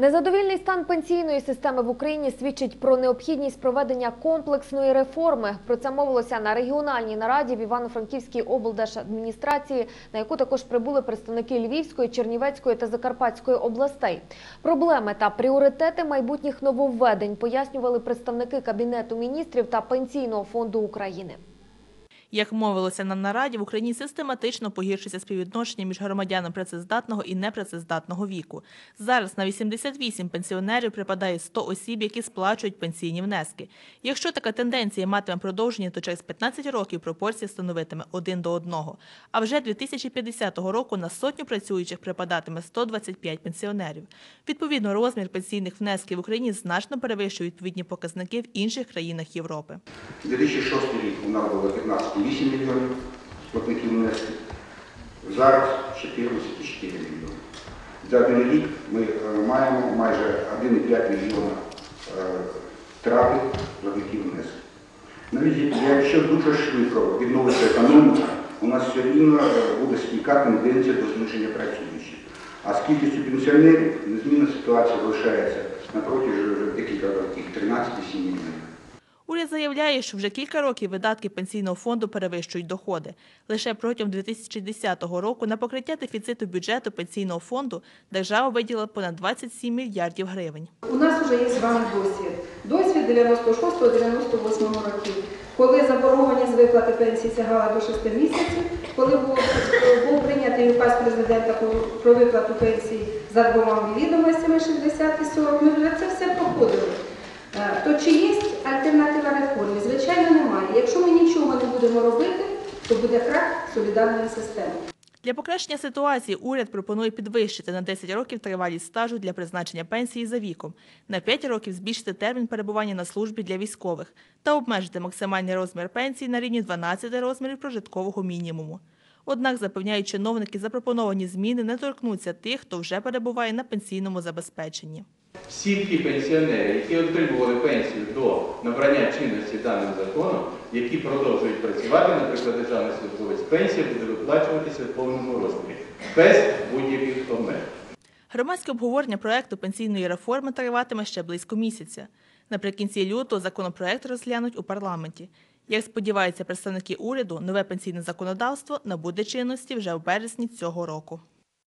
Незадовільний стан пенсійної системи в Україні свідчить про необхідність проведення комплексної реформи. Про це мовилося на регіональній нараді в Івано-Франківській облдержадміністрації, на яку також прибули представники Львівської, Чернівецької та Закарпатської областей. Проблеми та пріоритети майбутніх нововведень пояснювали представники Кабінету міністрів та Пенсійного фонду України. Як мовилося на нараді, в Україні систематично погіршується співвідношення між громадянами працездатного і непрацездатного віку. Зараз на 88 пенсіонерів припадає 100 осіб, які сплачують пенсійні внески. Якщо така тенденція матиме продовження, то через 15 років пропорція становитиме 1 до 1. А вже 2050 року на сотню працюючих припадатиме 125 пенсіонерів. Відповідно, розмір пенсійних внесків в Україні значно перевищує відповідні показники в інших країнах Європи. 2006 рік у нас було 15,8 мільйонів платників внесків, зараз 14,4 мільйони. За один рік ми е, маємо майже 1,5 мільйона е, втрати платників внесків. Навіть якщо дуже швидко відновиться економіка, у нас все рівно е, буде стійка тенденція до зниження працюючих. А з кількістю пенсіонерів незмінна ситуація залишається на протязі декілька років 13,7 мільйонів. Уряд заявляє, що вже кілька років видатки пенсійного фонду перевищують доходи. Лише протягом 2010 року на покриття дефіциту бюджету пенсійного фонду держава виділила понад 27 мільярдів гривень. У нас вже є з вами досвід. Досвід 96-98 років, коли заборгованість з виплати пенсії сягала до 6 місяців, коли був, був прийнятий указ президента про, виплату пенсії за двома відомостями 60 і 40, ми вже це все будемо робити, то буде крах солідарної системи. Для покращення ситуації уряд пропонує підвищити на 10 років тривалість стажу для призначення пенсії за віком, на 5 років збільшити термін перебування на службі для військових та обмежити максимальний розмір пенсії на рівні 12 розмірів прожиткового мінімуму. Однак, запевняють чиновники, запропоновані зміни не торкнуться тих, хто вже перебуває на пенсійному забезпеченні. Всі ті пенсіонери, які отримували пенсію до набрання чинності даним законом, які продовжують працювати, наприклад, державний службовець, пенсія буде виплачуватися в повному розмірі, без будь-яких обмежень. Громадське обговорення проекту пенсійної реформи триватиме ще близько місяця. Наприкінці лютого законопроект розглянуть у парламенті. Як сподіваються представники уряду, нове пенсійне законодавство набуде чинності вже в березні цього року.